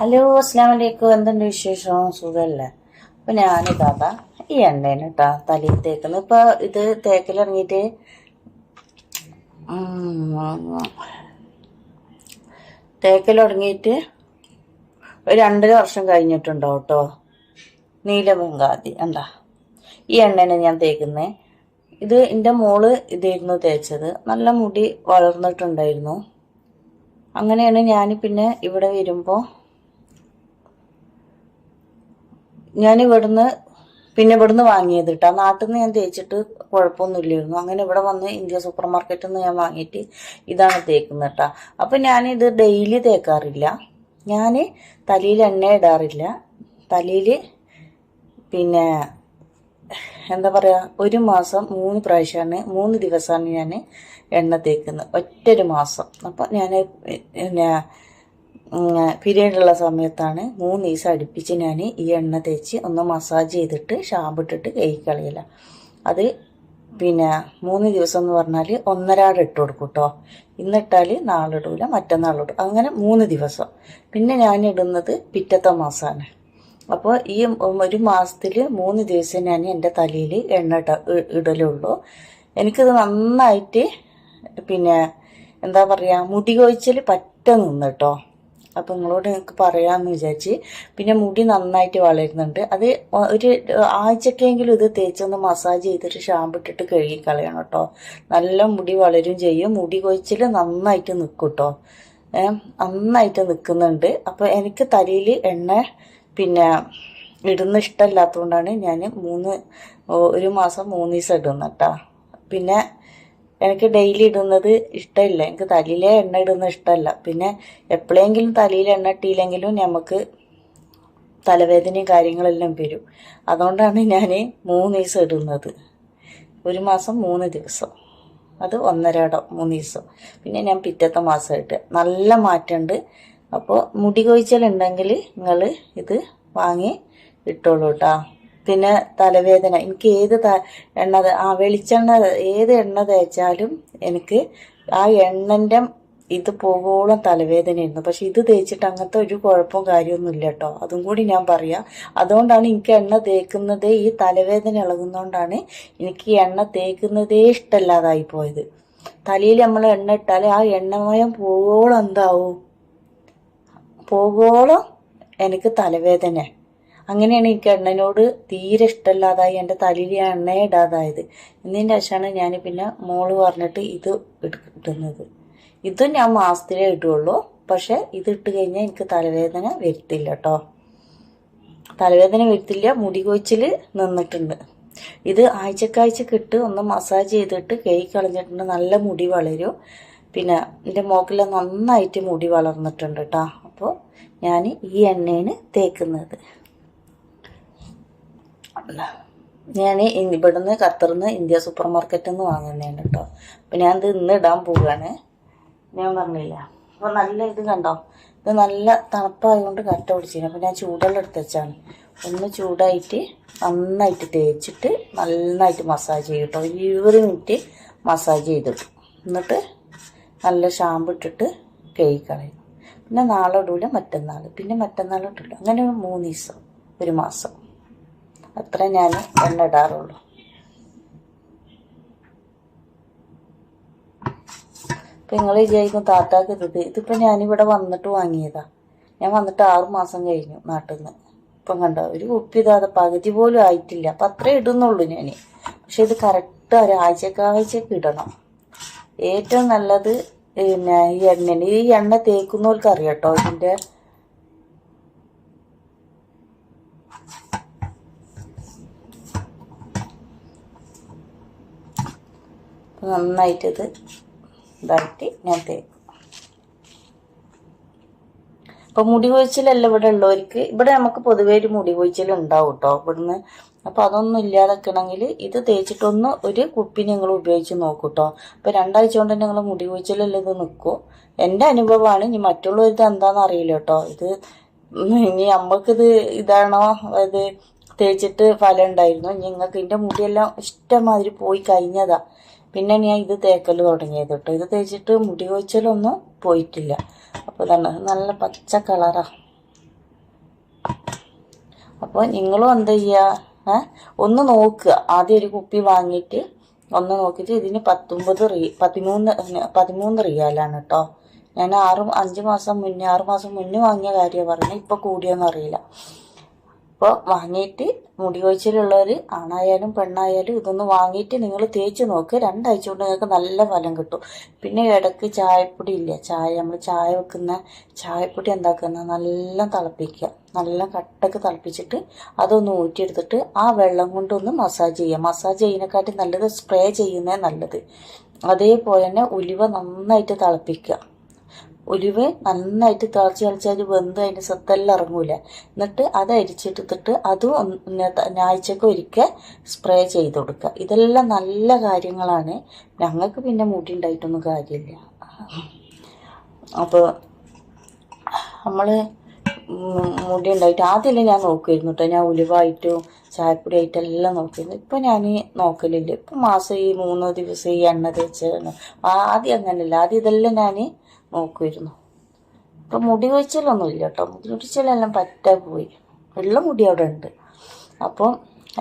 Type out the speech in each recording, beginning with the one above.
Hello അസ്ലാം വലൈക്കും എന്തുണ്ട് വിശേഷം? സുഖമല്ലേ അപ്പം ഞാൻ ഞാനിതാ ഈ എണ്ണയാണ് കേട്ടാ തലയിൽ തേക്കുന്നത് ഇപ്പൊ ഇത് തേക്കലിറങ്ങിയിട്ട് തേക്കൽ തുടങ്ങിയിട്ട് ഒരു രണ്ടര വർഷം കഴിഞ്ഞിട്ടുണ്ടോ കേട്ടോ നീലബംഗാതി എന്താ? ഈ എണ്ണയാണ് ഞാൻ തേക്കുന്നത് ഇത് എന്റെ മോൾ ഇതായിരുന്നു തേച്ചത്. നല്ല മുടി വളർന്നിട്ടുണ്ടായിരുന്നു. അങ്ങനെയാണ് ഞാൻ പിന്നെ ഇവിടെ വരുമ്പോൾ ഞാൻ ഇവിടുന്ന് പിന്നെ ഇവിടുന്ന് വാങ്ങിയത് കേട്ടോ നാട്ടിൽ നിന്ന് ഞാൻ തേച്ചിട്ട് കുഴപ്പമൊന്നുമില്ലായിരുന്നു. അങ്ങനെ ഇവിടെ വന്ന് ഇന്ത്യ സൂപ്പർ മാർക്കറ്റിൽ നിന്ന് ഞാൻ വാങ്ങിയിട്ട് ഇതാണ് തേക്കുന്നത് കേട്ടോ അപ്പം ഞാനിത് ഡെയിലി തേക്കാറില്ല. ഞാൻ തലയിൽ എണ്ണ ഇടാറില്ല. തലയിൽ പിന്നെ എന്താ പറയുക ഒരു മാസം മൂന്ന് പ്രാവശ്യമാണ് മൂന്ന് ദിവസമാണ് ഞാൻ എണ്ണ തേക്കുന്നത്. ഒറ്റൊരു മാസം. അപ്പം ഞാൻ പിന്നെ പീരീഡ് ഉള്ള സമയത്താണ് മൂന്ന് ദിവസം അടുപ്പിച്ച് ഞാൻ ഈ എണ്ണ തേച്ച് ഒന്ന് മസാജ് ചെയ്തിട്ട് ഷാമ്പിട്ടിട്ട് കഴിക്കളയില്ല അത് പിന്നെ മൂന്ന് ദിവസം എന്ന് പറഞ്ഞാൽ ഒന്നരാട് ഇട്ട് കൊടുക്കും കേട്ടോ ഇന്നിട്ടാൽ നാളെ ഇടൂല മറ്റന്നാൾ ഇടും. അങ്ങനെ മൂന്ന് ദിവസം. പിന്നെ ഞാൻ ഇടുന്നത് പിറ്റത്തെ മാസമാണ് അപ്പോൾ ഈ ഒരു മാസത്തിൽ മൂന്ന് ദിവസം ഞാൻ എന്റെ തലയിൽ എണ്ണ ഇട ഇടലുള്ളൂ എനിക്കിത് നന്നായിട്ട് പിന്നെ എന്താ പറയുക മുടി കൊഴിച്ചൽ പറ്റ നിന്ന് കേട്ടോ അപ്പം നിങ്ങളോട് നിങ്ങൾക്ക് പറയാമെന്ന് വിചാരിച്ച് പിന്നെ മുടി നന്നായിട്ട് വളരുന്നുണ്ട്. അത് ഒരു ആഴ്ചക്കെങ്കിലും ഇത് തേച്ചൊന്ന് മസാജ് ചെയ്തിട്ട് ഷാമ്പു ഇട്ടിട്ട് കഴുകി കളയണം കേട്ടോ. നല്ല മുടി വളരും ചെയ്യും. മുടി കൊഴിച്ചിൽ നന്നായിട്ട് നിൽക്കും കേട്ടോ നന്നായിട്ട് നിൽക്കുന്നുണ്ട് അപ്പോൾ എനിക്ക് തലയിൽ എണ്ണ പിന്നെ ഇടുന്ന ഇഷ്ടമില്ലാത്തതുകൊണ്ടാണ് ഞാൻ മൂന്ന് ഒരു മാസം മൂന്ന് ദിവസം കേട്ടോ പിന്നെ എനിക്ക് ഡെയിലി ഇടുന്നത് ഇഷ്ടമില്ല. എനിക്ക് തലയിലെ എണ്ണ ഇടുന്നത് ഇഷ്ടമല്ല. പിന്നെ എപ്പോഴെങ്കിലും തലയിൽ എണ്ണ ഇട്ടിയില്ലെങ്കിലും നമുക്ക് തലവേദനയും കാര്യങ്ങളെല്ലാം വരും. അതുകൊണ്ടാണ് ഞാൻ മൂന്ന് ദിവസം ഇടുന്നത്. ഒരു മാസം മൂന്ന് ദിവസം. അത് ഒന്നരടം മൂന്ന് ദിവസം. പിന്നെ ഞാൻ പിറ്റത്തെ മാസം ഇട്ട്. നല്ല മാറ്റമുണ്ട്. അപ്പോൾ മുടി കൊഴിച്ചിലുണ്ടെങ്കിൽ നിങ്ങൾ ഇത് വാങ്ങി ഇട്ടോളൂ കേട്ടോ പിന്നെ തലവേദന. എനിക്ക് ഏത് എണ്ണ ആ വെളിച്ചെണ്ണ ഏത് എണ്ണ തേച്ചാലും എനിക്ക് ആ എണ്ണന്റെ ഇത് പോകോളം തലവേദനയായിരുന്നു പക്ഷെ ഇത് തേച്ചിട്ട് അങ്ങനത്തെ ഒരു കുഴപ്പവും കാര്യമൊന്നുമില്ല കേട്ടോ. അതും കൂടി ഞാൻ പറയാം. അതുകൊണ്ടാണ് എനിക്ക് എണ്ണ തേക്കുന്നതേ ഈ തലവേദന ഇളകുന്നതുകൊണ്ടാണ് എനിക്ക് എണ്ണ തേക്കുന്നതേ ഇഷ്ടമല്ലാതായി പോയത്. തലയിൽ നമ്മൾ എണ്ണ ഇട്ടാൽ ആ എണ്ണമയം പോകോളം എന്താവും? പോകോളം എനിക്ക് തലവേദന അങ്ങനെയാണ് എനിക്ക് എണ്ണനോട് തീരെ ഇഷ്ടമല്ലാതായി എന്റെ തലയിൽ എണ്ണ ഇടാതായത്. എന്നതിന്റെ ശേഷമാണ് ഞാൻ പിന്നെ മോൾ പറഞ്ഞിട്ട് ഇത് ഇടുന്നത്. ഇതും ഞാൻ മാസത്തിലേ ഇടുള്ളൂ. പക്ഷേ ഇത് ഇട്ട് കഴിഞ്ഞാൽ എനിക്ക് തലവേദന വരുത്തില്ല കേട്ടോ. തലവേദന വരുത്തില്ല മുടി കൊഴിച്ചിൽ നിന്നിട്ടുണ്ട്. ഇത് ആഴ്ചക്കാഴ്ചക്ക് ഇട്ട് ഒന്ന് മസാജ് ചെയ്തിട്ട് കൈ കളഞ്ഞിട്ടുണ്ട് നല്ല മുടി വളരും. പിന്നെ എന്റെ മോക്കിൽ നന്നായിട്ട് മുടി വളർന്നിട്ടുണ്ട് കേട്ടോ. അപ്പോൾ ഞാൻ ഈ എണ്ണയാണ് തേക്കുന്നത്. ഞാൻ ഇവിടുന്ന് ഖത്തറിന്ന് ഇന്ത്യ സൂപ്പർ മാർക്കറ്റിൽ നിന്ന് വാങ്ങുന്നതാണ് കേട്ടോ അപ്പം ഞാൻ ഇത് ഇന്ന് ഇടാൻ പോവുകയാണ് ഞാൻ പറഞ്ഞില്ല അപ്പോൾ നല്ല ഇത് കണ്ടോ? ഇത് നല്ല തണുപ്പായതുകൊണ്ട് കറ്റ പിടിച്ചിരുന്നു അപ്പോൾ ഞാൻ ചൂടുള്ള എടുത്ത് വെച്ചാണ്. ഒന്ന് ചൂടായിട്ട് നന്നായിട്ട് തേച്ചിട്ട് നന്നായിട്ട് മസാജ് ചെയ്യും കേട്ടോ ഇരുപത് മിനിറ്റ് മസാജ് ചെയ്തിട്ടു എന്നിട്ട് നല്ല ഷാമ്പു ഇട്ടിട്ട് കഴിക്കളയും പിന്നെ നാളെ ഇടൂല മറ്റന്നാൾ പിന്നെ മറ്റന്നാൾ അങ്ങനെ മൂന്ന് ദിവസം ഒരു മാസം. അത്ര ഞാൻ എണ്ണ ഇടാറുള്ളൂ ഇപ്പം നിങ്ങൾ വിചാരിക്കും താത്താക്ക് ഇത് ഇതിപ്പോൾ ഞാനിവിടെ വന്നിട്ട് വാങ്ങിയതാ. ഞാൻ വന്നിട്ട് ആറു മാസം കഴിഞ്ഞു നാട്ടിൽ നിന്ന് ഇപ്പം കണ്ടോ ഒരു കുപ്പി ഇതാതെ പകുതി പോലും ആയിട്ടില്ല. അപ്പം അത്രേ ഇടുന്നുള്ളൂ ഞാൻ പക്ഷെ ഇത് കറക്റ്റ് ഒരാഴ്ചക്കാഴ്ചക്ക് ഇടണം. ഏറ്റവും നല്ലത് പിന്നെ ഈ എണ്ണ ഈ എണ്ണ തേക്കുന്നവർക്ക് അറിയാം കേട്ടോ ഇതിന്റെ നന്നായിട്ട് ഇത് ഇതായിട്ട് ഞാൻ തേക്കും അപ്പോൾ മുടി കൊഴിച്ചിലല്ല ഇവിടെ ഉള്ളവർക്ക് ഇവിടെ നമുക്ക് പൊതുവേ ഒരു മുടി കൊഴിച്ചിൽ ഉണ്ടാവും കേട്ടോ ഇവിടുന്ന്. അപ്പൊ അതൊന്നും ഇല്ലാതെക്കണമെങ്കിൽ ഇത് തേച്ചിട്ടൊന്ന് ഒരു കുപ്പി നിങ്ങൾ ഉപയോഗിച്ച് നോക്കൂ കേട്ടോ അപ്പൊ രണ്ടാഴ്ച കൊണ്ട് നിങ്ങൾ മുടി കൊഴിച്ചിലല്ലത് ഇത് നിൽക്കും എന്റെ അനുഭവമാണ് ഇനി മറ്റുള്ളവർക്ക് എന്താണെന്ന് അറിയില്ല കേട്ടോ ഇത് ഇനി നമ്മൾക്കിത് ഇതാണോ? അത് തേച്ചിട്ട് ഫലം ഉണ്ടായിരുന്നു. നിങ്ങൾക്ക് ഇതിന്റെ മുടിയെല്ലാം ഇഷ്ടമാതിരി പോയി കഴിഞ്ഞതാ. പിന്നെ ഞാൻ ഇത് തേക്കൽ തുടങ്ങിയത് കേട്ടോ ഇത് തേച്ചിട്ട് മുടി കൊഴിച്ചലൊന്നും പോയിട്ടില്ല. അപ്പോൾ തന്നെ നല്ല പച്ച കളറാ. അപ്പോൾ നിങ്ങളും എന്താ ചെയ്യുക ഒന്ന് നോക്കുക. ആദ്യം ഒരു കുപ്പി വാങ്ങിയിട്ട് ഒന്ന് നോക്കിയിട്ട് ഇതിന് പത്തൊമ്പത് റീ പതിമൂന്ന് പതിമൂന്ന് റിയാലാണ് കേട്ടോ ഞാൻ ആറ് അഞ്ച് മാസം മുന്നേ ആറ് മാസം മുന്നേ വാങ്ങിയ കാര്യമാണ് പറഞ്ഞത്. ഇപ്പോൾ കൂടിയോന്ന് അറിയില്ല അപ്പോൾ വാങ്ങിയിട്ട് മുടി കൊഴിച്ചിലുള്ളവർ ആണായാലും പെണ്ണായാലും ഇതൊന്ന് വാങ്ങിയിട്ട് നിങ്ങൾ തേച്ച് നോക്ക്. രണ്ടാഴ്ച കൊണ്ട് നിങ്ങൾക്ക് നല്ല ഫലം കിട്ടും. പിന്നെ ഇടയ്ക്ക് ചായപ്പൊടി ഇല്ല? ചായ നമ്മൾ ചായ വെക്കുന്ന ചായപ്പൊടി എന്താക്കുന്ന? നല്ല തിളപ്പിക്കുക. നല്ല കട്ടക്ക് തിളപ്പിച്ചിട്ട് അതൊന്ന് ഊറ്റിയെടുത്തിട്ട് ആ വെള്ളം കൊണ്ടൊന്ന് മസാജ് ചെയ്യുക. മസാജ് ചെയ്യുന്നതിനെക്കാട്ടി നല്ലത് സ്പ്രേ ചെയ്യുന്നേ നല്ലത്. അതേപോലെ തന്നെ ഉലുവ നന്നായിട്ട് തിളപ്പിക്കുക. ഉലുവ നന്നായിട്ട് തിളച്ച് തിളച്ചാൽ വെന്ത് അതിന്റെ സത്തെല്ലാം ഇറങ്ങൂല. എന്നിട്ട് അത് അരിച്ചെടുത്തിട്ട് അതും ഞാഴ്ചക്ക് ഒരിക്കൽ സ്പ്രേ ചെയ്ത് കൊടുക്കുക. ഇതെല്ലാം നല്ല കാര്യങ്ങളാണ്. ഞങ്ങൾക്ക് പിന്നെ മുടി ഉണ്ടായിട്ടൊന്നും കാര്യമില്ല. അപ്പോൾ നമ്മൾ മുടി ഉണ്ടായിട്ട് ആദ്യമല്ലേ ഞാൻ നോക്കുമായിരുന്നു കേട്ടോ. ഞാൻ ഉലുവായിട്ടും ചായപ്പൊടി ആയിട്ടെല്ലാം നോക്കിയിരുന്നു. ഇപ്പൊ ഞാൻ നോക്കലില്ല. ഇപ്പൊ മാസം ഈ മൂന്ന് ദിവസം ഈ എണ്ണ തേച്ചാണ് ആദ്യം അങ്ങനെയല്ല ആദ്യം ഇതെല്ലാം ഞാൻ നോക്കുമായിരുന്നു ഇപ്പം മുടി കൊഴിച്ചിലൊന്നുമില്ല കേട്ടോ മുടി കൊഴിച്ചിലെല്ലാം പറ്റാ പോയി. ഉള്ള മുടി അവിടെ ഉണ്ട്. അപ്പം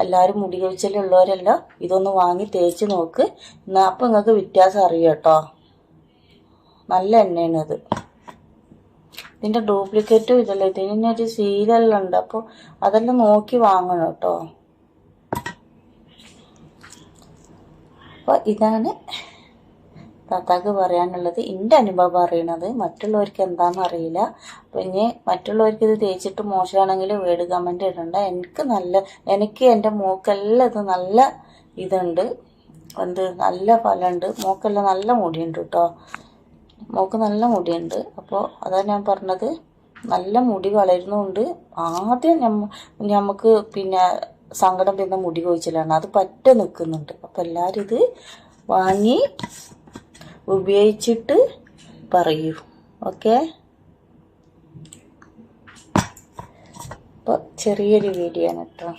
എല്ലാവരും മുടി കൊഴിച്ചിലുള്ളവരെല്ലാം ഇതൊന്ന് വാങ്ങി തേച്ച് നോക്ക്. എന്നാൽ അപ്പം നിങ്ങൾക്ക് വ്യത്യാസം അറിയാം കേട്ടോ നല്ല എണ്ണയാണ് ഇത് ഇതിന്റെ ഡ്യൂപ്ലിക്കേറ്റും ഇതല്ല? ഇതിനൊരു സീലെല്ലാം ഉണ്ട്. അപ്പോൾ അതെല്ലാം നോക്കി വാങ്ങണം കേട്ടോ. അപ്പോൾ ഇതാണ് താത്താക്ക് പറയാനുള്ളത്. എന്റെ അനുഭവം അറിയണത്. മറ്റുള്ളവർക്ക് എന്താണെന്ന് അറിയില്ല. അപ്പോൾ ഇനി മറ്റുള്ളവർക്ക് ഇത് തേച്ചിട്ട് മോശമാണെങ്കിൽ വീട് കമന്റ് ഇടണ്ട. എനിക്ക് നല്ല എനിക്ക് എന്റെ മൂക്കെല്ലാം ഇത് നല്ല ഇതുണ്ട്. എന്ത് നല്ല ഫലമുണ്ട്. മൂക്കെല്ലാം നല്ല മുടിയുണ്ട് കേട്ടോ. മോക്ക് നല്ല മുടിയുണ്ട്. അപ്പോൾ അതാണ് ഞാൻ പറഞ്ഞത്. നല്ല മുടി വളരുന്നുണ്ട്. ആദ്യം നമുക്ക് പിന്നെ സങ്കടം പിന്നെ മുടി കൊഴിച്ചിലാണ്. അത് പറ്റ നിൽക്കുന്നുണ്ട് അപ്പോൾ എല്ലാവരും ഇത് വാങ്ങി ഉപയോഗിച്ചിട്ട് പറയൂ. ഓക്കെ? അപ്പോൾ ചെറിയൊരു വീഡിയോ ആണ് കേട്ടോ.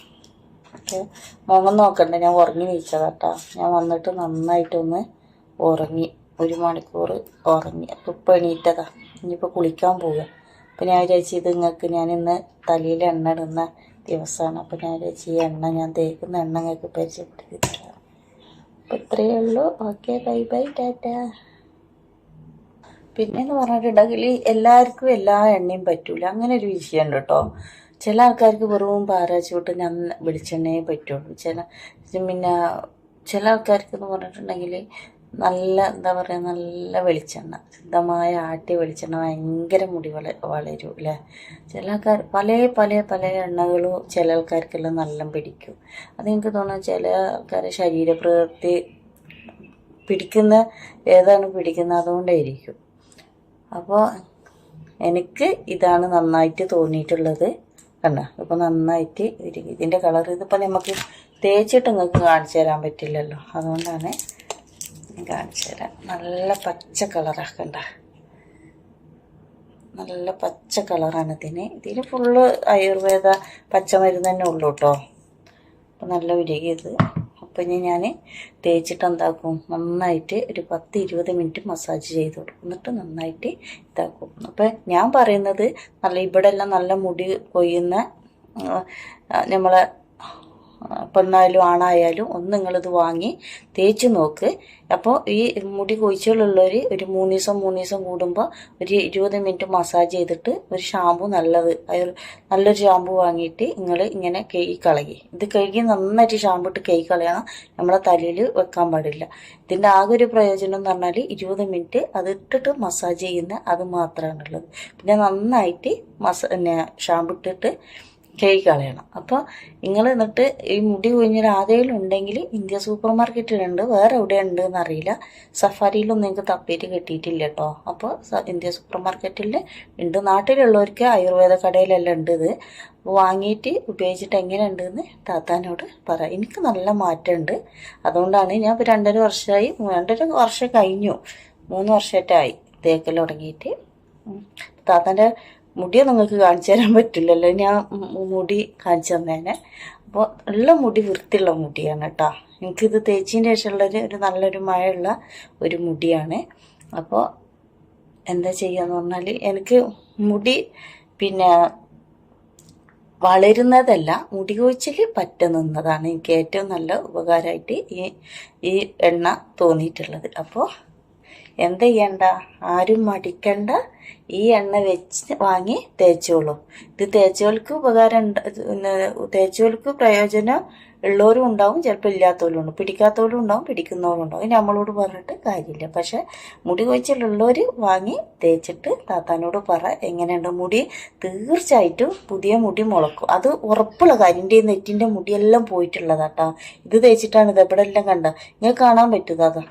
ഓക്കെ? മുഖം നോക്കണ്ട ഞാൻ ഉറങ്ങി വീഴ്ചതാട്ടോ ഞാൻ വന്നിട്ട് നന്നായിട്ടൊന്ന് ഉറങ്ങി. ഒരു മണിക്കൂർ ഉറങ്ങി. അപ്പോൾ ഇപ്പോൾ എണീറ്റതാ. ഇനിയിപ്പോൾ കുളിക്കാൻ പോവുക അപ്പോൾ ഞാൻ വിചാരിച്ചു ഇത് നിങ്ങൾക്ക് ഞാൻ ഇന്ന് തലയിൽ എണ്ണ ഇടുന്ന ദിവസമാണ് അപ്പോൾ ഞാൻ വിചാരിച്ചു ഈ എണ്ണ ഞാൻ തേക്കുന്ന എണ്ണ നിങ്ങൾക്ക് പരിചയപ്പെടുത്തി തരാം. അപ്പോൾ ഇത്രയേ ഉള്ളൂ. Okay bye bye tata. പിന്നെയെന്ന് പറഞ്ഞിട്ടുണ്ടെങ്കിൽ എല്ലാവർക്കും എല്ലാ എണ്ണയും പറ്റൂല. അങ്ങനെ ഒരു വിഷയമുണ്ട് കേട്ടോ ചില ആൾക്കാർക്ക് വെറും പാരാച്ചൂട്ട് ഞാൻ വെളിച്ചെണ്ണയെ പറ്റുള്ളൂ. ചില പിന്നെ ചില ആൾക്കാർക്ക് എന്ന് പറഞ്ഞിട്ടുണ്ടെങ്കിൽ നല്ല എന്താ പറയുക നല്ല വെളിച്ചെണ്ണ. ശുദ്ധമായ ആട്ടിയ വെളിച്ചെണ്ണ ഭയങ്കര മുടി വള വളരും അല്ലേ ചില ആൾക്കാർ പല പല പല എണ്ണകളും ചില ആൾക്കാർക്കെല്ലാം നല്ല പിടിക്കും. അത് എനിക്ക് തോന്നുന്നു ചില ആൾക്കാരെ ശരീരപ്രകൃതി പിടിക്കുന്ന ഏതാണ് പിടിക്കുന്നത് അതുകൊണ്ടായിരിക്കും. അപ്പോൾ എനിക്ക് ഇതാണ് നന്നായിട്ട് തോന്നിയിട്ടുള്ളത്. കണ്ട? ഇപ്പോൾ നന്നായിട്ട് ഇതിന്റെ കളർ ഇതിപ്പോൾ നമുക്ക് തേച്ചിട്ട് നിങ്ങൾക്ക് കാണിച്ചു തരാൻ പറ്റില്ലല്ലോ. അതുകൊണ്ടാണ് കാണിച്ചു തരാം. നല്ല പച്ച കളറാക്കണ്ട നല്ല പച്ച കളറാണ് ഇതിന്. ഇതിന് ഫുള്ള് ആയുർവേദ പച്ചമരുന്ന് തന്നെ ഉള്ളൂ കേട്ടോ. അപ്പം നല്ല ഉരുകിയത് അപ്പം ഇനി ഞാൻ തേച്ചിട്ട് എന്താക്കും? നന്നായിട്ട് ഒരു പത്ത് ഇരുപത് മിനിറ്റ് മസാജ് ചെയ്ത് കൊടുക്കും. എന്നിട്ട് നന്നായിട്ട് ഇതാക്കും. അപ്പം ഞാൻ പറയുന്നത് നല്ല ഇവിടെ എല്ലാം നല്ല മുടി കൊയ്യുന്ന നമ്മളെ പെണ്ണായാലും ആണായാലും ഒന്ന് നിങ്ങളിത് വാങ്ങി തേച്ച് നോക്ക്. അപ്പോൾ ഈ മുടി കൊഴിച്ചുള്ളവർ ഒരു മൂന്ന് ദിവസം മൂന്ന് ദിവസം കൂടുമ്പോൾ ഒരു ഇരുപത് മിനിറ്റ് മസാജ് ചെയ്തിട്ട് ഒരു ഷാമ്പു നല്ലത് നല്ലൊരു ഷാമ്പു വാങ്ങിയിട്ട് നിങ്ങൾ ഇങ്ങനെ കഴുകി കളകി ഇത് കഴുകി നന്നായിട്ട് ഷാമ്പു ഇട്ട് കഴുകി കളയണം. നമ്മളെ തലയിൽ വെക്കാൻ പാടില്ല. ഇതിന്റെ ആകെ ഒരു പ്രയോജനം എന്ന് പറഞ്ഞാൽ ഇരുപത് മിനിറ്റ് അത് ഇട്ടിട്ട് മസാജ് ചെയ്യുന്ന അത് മാത്രമാണുള്ളത് പിന്നെ നന്നായിട്ട് മസ പിന്നെ ഷാമ്പു ഇട്ടിട്ട് കഴുകി കളയണം. അപ്പോൾ നിങ്ങൾ എന്നിട്ട് ഈ മുടി കൊഴിഞ്ഞൊരു ഉണ്ടെങ്കിൽ ഇന്ത്യ സൂപ്പർ മാർക്കറ്റിലുണ്ട് വേറെ എവിടെ ഉണ്ട് എന്നറിയില്ല. സഫാരിയിലൊന്നും നിങ്ങൾക്ക് തപ്പിയിട്ട് കിട്ടിയിട്ടില്ല കേട്ടോ. അപ്പോൾ ഇന്ത്യ സൂപ്പർ മാർക്കറ്റിൽ ഉണ്ട്. നാട്ടിലുള്ളവർക്ക് ആയുർവേദ കടയിലെല്ലാം ഉണ്ട് ഇത്. വാങ്ങിയിട്ട് ഉപയോഗിച്ചിട്ട് എങ്ങനെ ഉണ്ടെന്ന് താത്താനോട് പറ. എനിക്ക് നല്ല മാറ്റമുണ്ട്. അതുകൊണ്ടാണ് ഞാൻ ഇപ്പോൾ രണ്ടര വർഷമായി രണ്ടര വർഷം കഴിഞ്ഞു. മൂന്ന് വർഷമായിട്ടായി തേക്കൽ തുടങ്ങിയിട്ട്. താത്താന്റെ മുടിയെ നിങ്ങൾക്ക് കാണിച്ചു തരാൻ പറ്റില്ലല്ലോ. ഞാൻ മുടി കാണിച്ചു തന്നേനെ. അപ്പോൾ ഉള്ള മുടി വൃത്തിയുള്ള മുടിയാണ് കേട്ടോ. എനിക്കിത് തേച്ചതിന് ശേഷമുള്ളൊരു ഒരു നല്ലൊരു മഴയുള്ള ഒരു മുടിയാണ്. അപ്പോൾ എന്താ ചെയ്യാന്ന് പറഞ്ഞാൽ എനിക്ക് മുടി പിന്നെ വളരുന്നതല്ല മുടി കൊഴിച്ചിൽ പറ്റ നിന്നതാണ് എനിക്ക് ഏറ്റവും നല്ല ഉപകാരമായിട്ട് ഈ ഈ എണ്ണ തോന്നിയിട്ടുള്ളത്. അപ്പോൾ എന്ത് ചെയ്യണ്ട? ആരും മടിക്കണ്ട. ഈ എണ്ണ വെച്ച് വാങ്ങി തേച്ചോളൂ. ഇത് തേച്ചോൾക്ക് ഉപകാരം തേച്ചോൾക്ക് പ്രയോജനം ഉള്ളവരും ഉണ്ടാവും ചിലപ്പോൾ ഇല്ലാത്തവരും ഉണ്ടാവും. പിടിക്കാത്തവരും ഉണ്ടാവും പിടിക്കുന്നവരും ഉണ്ടാവും. നമ്മളോട് പറഞ്ഞിട്ട് കാര്യമില്ല. പക്ഷെ മുടി കൊഴിച്ചിലുള്ളവർ വാങ്ങി തേച്ചിട്ട് താത്താനോട് പറ എങ്ങനെയുണ്ട് മുടി? തീർച്ചയായിട്ടും പുതിയ മുടി മുളക്കും. അത് ഉറപ്പുള്ള കാര്യം. എന്റെ നെറ്റിന്റെ മുടിയെല്ലാം പോയിട്ടുള്ളതാട്ടാ. ഇത് തേച്ചിട്ടാണ് ഇത് എവിടെ എല്ലാം കണ്ട നിങ്ങൾക്ക് കാണാൻ പറ്റും അതാ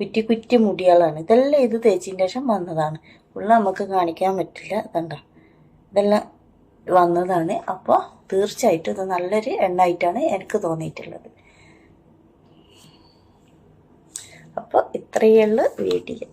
കുറ്റി കുറ്റി മുടികളാണ്. ഇതെല്ലാം ഇത് തേച്ചതിന് ശേഷം വന്നതാണ്. ഉള്ള നമുക്ക് കാണിക്കാൻ പറ്റില്ല. ഇതണ്ട ഇതെല്ലാം വന്നതാണ്. അപ്പോൾ തീർച്ചയായിട്ടും ഇത് നല്ലൊരു എണ്ണായിട്ടാണ് എനിക്ക് തോന്നിയിട്ടുള്ളത്. അപ്പോൾ ഇത്രയേ ഉള്ളൂ വീഡിയോ.